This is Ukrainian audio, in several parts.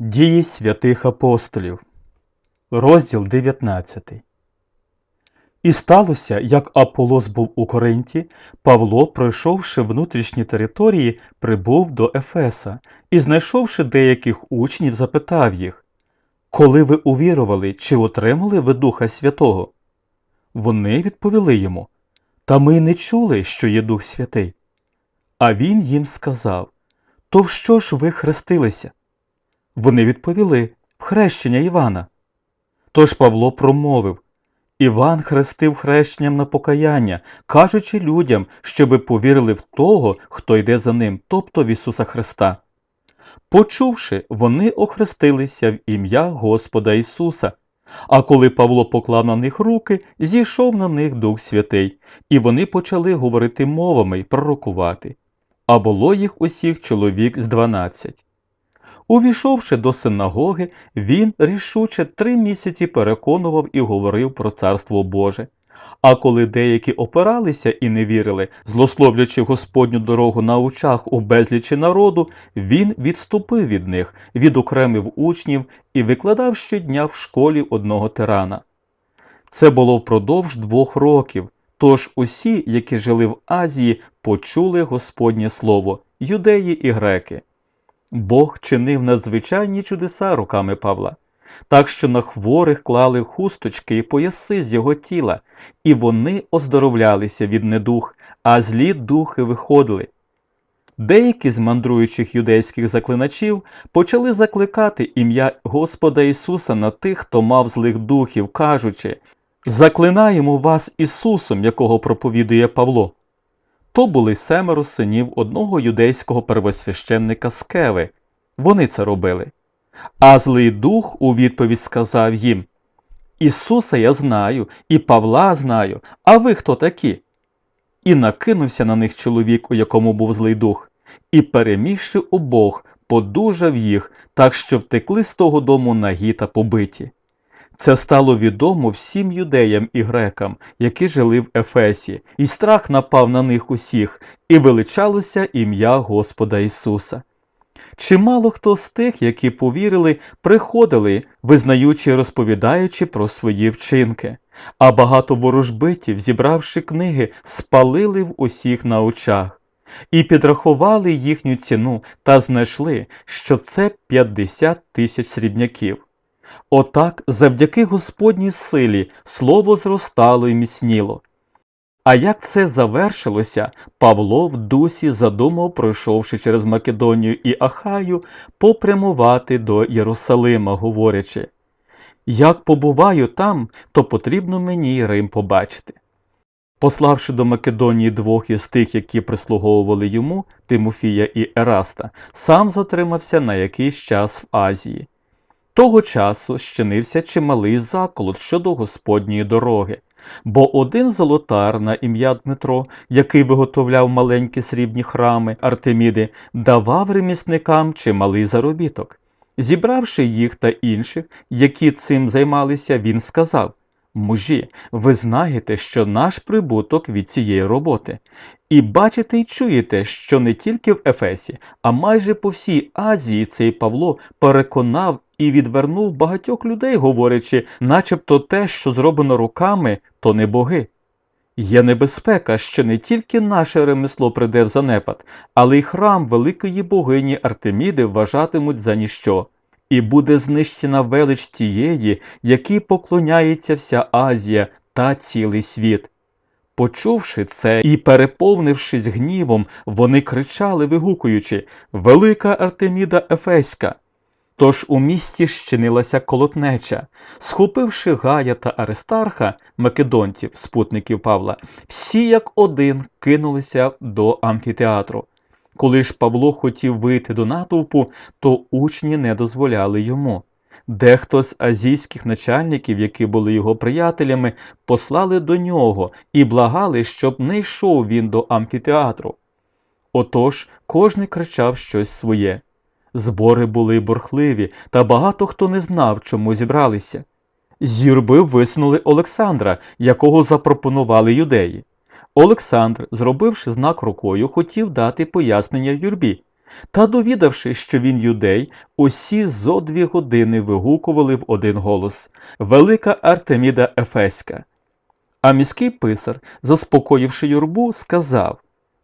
Дії святих апостолів, розділ 19. І сталося, як Аполос був у Коринті, Павло, пройшовши внутрішні території, прибув до Ефеса і, знайшовши деяких учнів, запитав їх, Коли ви увірували, чи отримали ви Духа Святого? Вони відповіли йому, Та ми не чули, що є Дух Святий. А він їм сказав, То в що ж ви хрестилися? Вони відповіли хрещення Івана. Тож Павло промовив Іван хрестив хрещенням на покаяння, кажучи людям, щоби повірили в того, хто йде за ним, тобто в Ісуса Христа. Почувши, вони охрестилися в ім'я Господа Ісуса. А коли Павло поклав на них руки, зійшов на них Дух Святий, і вони почали говорити мовами й пророкувати. А було їх усіх чоловік з дванадцять. Увійшовши до синагоги, він рішуче три місяці переконував і говорив про царство Боже. А коли деякі опиралися і не вірили, злословлячи Господню дорогу на очах у безлічі народу, він відступив від них, відокремив учнів і викладав щодня в школі одного тирана. Це було впродовж двох років, тож усі, які жили в Азії, почули Господнє Слово, юдеї і греки. Бог чинив надзвичайні чудеса руками Павла, так що на хворих клали хусточки і пояси з його тіла, і вони оздоровлялися від недух, а злі духи виходили. Деякі з мандруючих юдейських заклиначів почали закликати ім'я Господа Ісуса на тих, хто мав злих духів, кажучи Заклинаємо вас Ісусом, якого проповідує Павло. То були семеро синів одного юдейського первосвященника Скеви. Вони це робили. А злий дух у відповідь сказав їм Ісуса я знаю, і Павла знаю, а ви хто такі? І накинувся на них чоловік, у якому був злий дух, і, перемігши обох, подужав їх, так що втекли з того дому нагі та побиті. Це стало відомо всім юдеям і грекам, які жили в Ефесі, і страх напав на них усіх, і величалося ім'я Господа Ісуса. Чимало хто з тих, які повірили, приходили, визнаючи і розповідаючи про свої вчинки, а багато ворожбитів, зібравши книги, спалили в усіх на очах, і підрахували їхню ціну та знайшли, що це 50 тисяч срібняків. Отак, завдяки Господній силі, слово зростало і міцніло. А як це завершилося, Павло в дусі задумав, пройшовши через Македонію і Ахаю, попрямувати до Єрусалима, говорячи Як побуваю там, то потрібно мені Рим побачити. Пославши до Македонії двох із тих, які прислуговували йому, Тимофія і Ераста, сам затримався на якийсь час в Азії. Того часу щинився чималий заколот щодо Господньої дороги, бо один золотар на ім'я Дмитро, який виготовляв маленькі срібні храми Артеміди, давав ремісникам чималий заробіток. Зібравши їх та інших, які цим займалися, він сказав Мужі, ви знаєте, що наш прибуток від цієї роботи. І бачите й чуєте, що не тільки в Ефесі, а майже по всій Азії цей Павло переконав і відвернув багатьох людей, говорячи, начебто те, що зроблено руками, то не боги. Є небезпека, що не тільки наше ремесло прийде в занепад, але й храм великої богині Артеміди вважатимуть за ніщо, і буде знищена велич тієї, якій поклоняється вся Азія та цілий світ. Почувши це і переповнившись гнівом, вони кричали, вигукуючи Велика Артеміда Ефеська. Тож у місті щинилася колотнеча. Схопивши Гая та Аристарха, македонців, спутників Павла, всі як один кинулися до амфітеатру. Коли ж Павло хотів вийти до натовпу, то учні не дозволяли йому. Дехто з азійських начальників, які були його приятелями, послали до нього і благали, щоб не йшов він до амфітеатру. Отож кожний кричав щось своє. Збори були бурхливі, та багато хто не знав, чому зібралися. З юрби висунули Олександра, якого запропонували юдеї. Олександр, зробивши знак рукою, хотів дати пояснення юрбі. Та довідавшись, що він юдей, усі зо дві години вигукували в один голос Велика Артеміда Ефеська. А міський писар, заспокоївши юрбу, сказав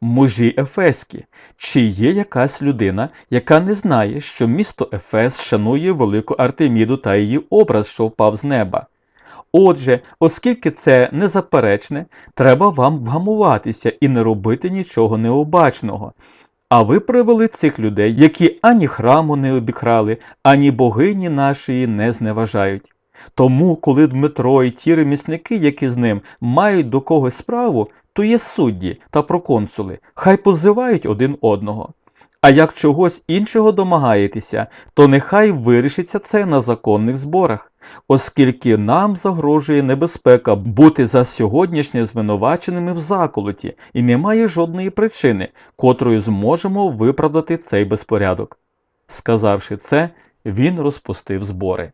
Мужі Ефеські, чи є якась людина, яка не знає, що місто Ефес шанує велику Артеміду та її образ, що впав з неба? Отже, оскільки це незаперечне, треба вам вгамуватися і не робити нічого необачного. А ви привели цих людей, які ані храму не обікрали, ані богині нашої не зневажають. Тому, коли Дмитро і ті ремісники, які з ним, мають до когось справу, то є судді та проконсули, хай позивають один одного. А як чогось іншого домагаєтеся, то нехай вирішиться це на законних зборах, оскільки нам загрожує небезпека бути за сьогоднішнє звинуваченими в заколоті, і немає жодної причини, котрою зможемо виправдати цей безпорядок. Сказавши це, він розпустив збори.